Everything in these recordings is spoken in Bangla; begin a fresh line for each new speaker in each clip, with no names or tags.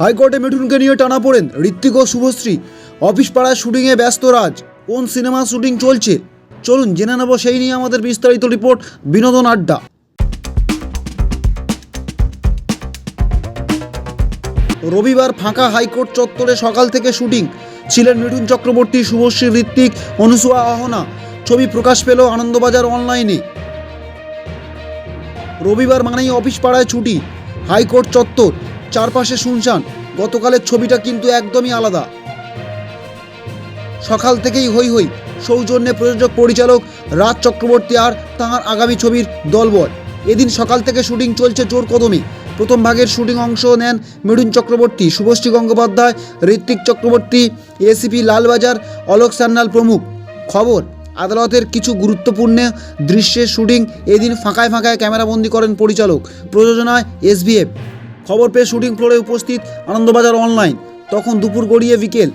হাইকোর্টে মিঠুনকে নিয়ে টানা পড়েন ঋত্বিক ও শুভশ্রী। অফিস পাড়ায় শুটিংয়ে ব্যস্ত রাজ। কোন সিনেমা শুটিং চলছে? চলুন জেনে নেব সেই নিয়ে আমাদের বিস্তারিত রিপোর্ট। বিনোদন আড্ডা। রবিবার ফাঁকা হাইকোর্ট চত্বরে সকাল থেকে শুটিং। ছিলেন মিঠুন চক্রবর্তী, শুভশ্রী, ঋত্বিক, অনুসুয়া আহনা। ছবি প্রকাশ পেল আনন্দবাজার অনলাইনে। রবিবার মানেই অফিস পাড়ায় ছুটি। হাইকোর্ট চত্বর। চারপাশে শুনশান, গতকালের ছবিটা কিন্তু একদমই আলাদা। সকাল থেকেই হই হই সৌজন্যে প্রযোজক পরিচালক রাজ চক্রবর্তী আর তাঁর আগামী ছবির দলবল। এদিন সকাল থেকে শুটিং চলছে জোর কদমে। প্রথম ভাগের শুটিং অংশ নেন মৃডুন চক্রবর্তী, শুভশ্রী গঙ্গোপাধ্যায়, ঋত্বিক চক্রবর্তী, এসিপি লালবাজার, অলোক সান্যাল প্রমুখ। খবর, আদালতের কিছু গুরুত্বপূর্ণ দৃশ্যের শুটিং এদিন ফাঁকায় ফাঁকায় ক্যামেরাবন্দি করেন পরিচালক, প্রযোজনায় এসবিএফ। খবর পেয়ে শুটিং ফ্লোরে উপস্থিত আনন্দবাজার অনলাইন। তখন দুপুর গড়িয়ে বিকেল।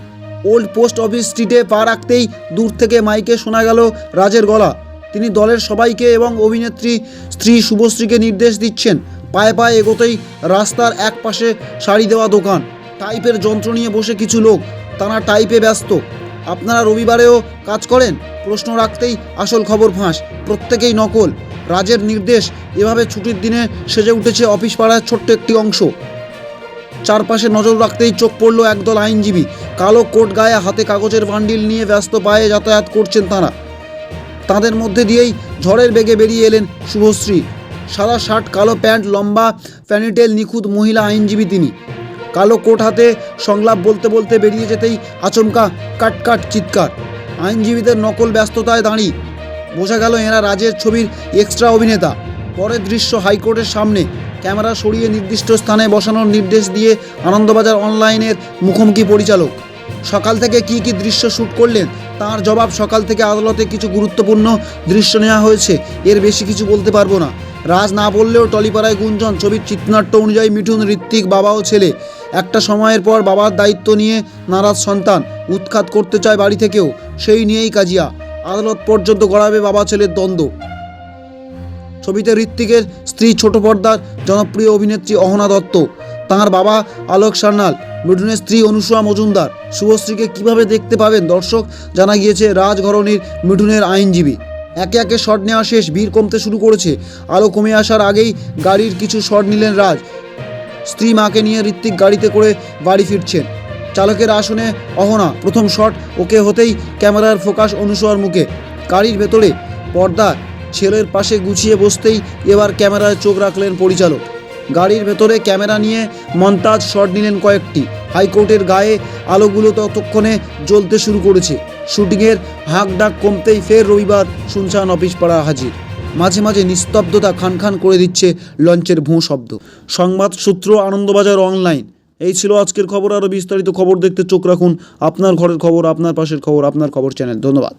ওল্ড পোস্ট অফিস স্ট্রিটে পা রাখতেই দূর থেকে মাইকে শোনা গেল রাজের গলা। তিনি দলের সবাইকে এবং অভিনেত্রী স্ত্রী শুভশ্রীকে নির্দেশ দিচ্ছেন। পায়ে পায়ে এগোতেই রাস্তার এক পাশে শাড়ি দেওয়া দোকান। টাইপের যন্ত্র নিয়ে বসে কিছু লোক। তারা টাইপে ব্যস্ত। আপনারা রবিবারেও কাজ করেন? প্রশ্ন রাখতেই আসল খবর ফাঁস। প্রত্যেকেই নকল। রাজের নির্দেশ। এভাবে ছুটির দিনে সেজে উঠেছে অফিস পাড়ার ছোট্ট একটি অংশ। চারপাশে নজর রাখতেই চোখ পড়ল একদল আইনজীবী। কালো কোট গায়ে হাতে কাগজের বান্ডিল নিয়ে ব্যস্ত পায়ে যাতায়াত করছেন তাঁরা। তাদের মধ্যে দিয়েই ঝড়ের বেগে বেরিয়ে এলেন শুভশ্রী। সাদা শার্ট, কালো প্যান্ট, লম্বা প্যানিটেল, নিখুঁত মহিলা আইনজীবী তিনি। কালো কোট হাতে সংলাপ বলতে বলতে বেরিয়ে যেতেই আচমকা কাট কাট চিৎকার। আইনজীবীদের নকল ব্যস্ততায় দাঁড়িয়ে বোঝা গেল এরা রাজের ছবির এক্সট্রা অভিনেতা। পরের দৃশ্য হাইকোর্টের সামনে। ক্যামেরা সরিয়ে নির্দিষ্ট স্থানে বসানোর নির্দেশ দিয়ে আনন্দবাজার অনলাইনের মুখোমুখি পরিচালক। সকাল থেকে কি কি দৃশ্য শ্যুট করলেন, তার জবাব সকাল থেকে আদালতে কিছু গুরুত্বপূর্ণ দৃশ্য নেওয়া হয়েছে। এর বেশি কিছু বলতে পারব না। রাজ না বললেও টলিপাড়ায় গুঞ্জন, ছবির চিত্রনাট্য অনুযায়ী মিঠুন, ঋত্বিক, বাবা ও ছেলে। একটা সময়ের পর বাবার দায়িত্ব নিয়ে নারাজ সন্তান, উৎখাত করতে চায় বাড়ি থেকেও। সেই নিয়েই কাজিয়া। আদালত পর্যন্ত গড়াবে বাবা ছেলের দ্বন্দ্ব। ছবিতে ঋত্বিকের স্ত্রী ছোট পর্দার জনপ্রিয় অভিনেত্রী অহনা দত্ত, তাঁর বাবা আলোক সান্যাল, মিঠুনের স্ত্রী অনুসুয়া মজুমদার। শুভশ্রীকে কীভাবে দেখতে পাবেন দর্শক, জানা গিয়েছে রাজঘরণীর মিঠুনের আইনজীবী। একে একে শট নেওয়া শেষ, ভিড় কমতে শুরু করেছে। আলো কমে আসার আগেই গাড়ির কিছু শট নিলেন রাজ। স্ত্রী মাকে নিয়ে ঋত্বিক গাড়িতে করে বাড়ি ফিরছেন। চালকের আসনে অহনা। প্রথম শট ওকে হতেই ক্যামেরার ফোকাস অনুসর মুখে। গাড়ির ভেতরে পর্দা, ছেলের পাশে গুছিয়ে বসতেই এবার ক্যামেরায় চোখ রাখলেন পরিচালক। গাড়ির ভেতরে ক্যামেরা নিয়ে মন্তাজ শট নিলেন কয়েকটি। হাইকোর্টের গায়ে আলোগুলো ততক্ষণে জ্বলতে শুরু করেছে। শুটিংয়ের হাঁক ডাক কমতেই ফের রবিবার শুনশান অফিস পাড়া হাজির। মাঝে মাঝে নিস্তব্ধতা খান খান করে দিচ্ছে লঞ্চের ভোঁ শব্দ। সংবাদ সূত্র আনন্দবাজার অনলাইন। এই ছিল আজকের খবর। আরও বিস্তারিত খবর দেখতে চোখ রাখুন। আপনার ঘরের খবর, আপনার পাশের খবর, আপনার খবর চ্যানেল। ধন্যবাদ।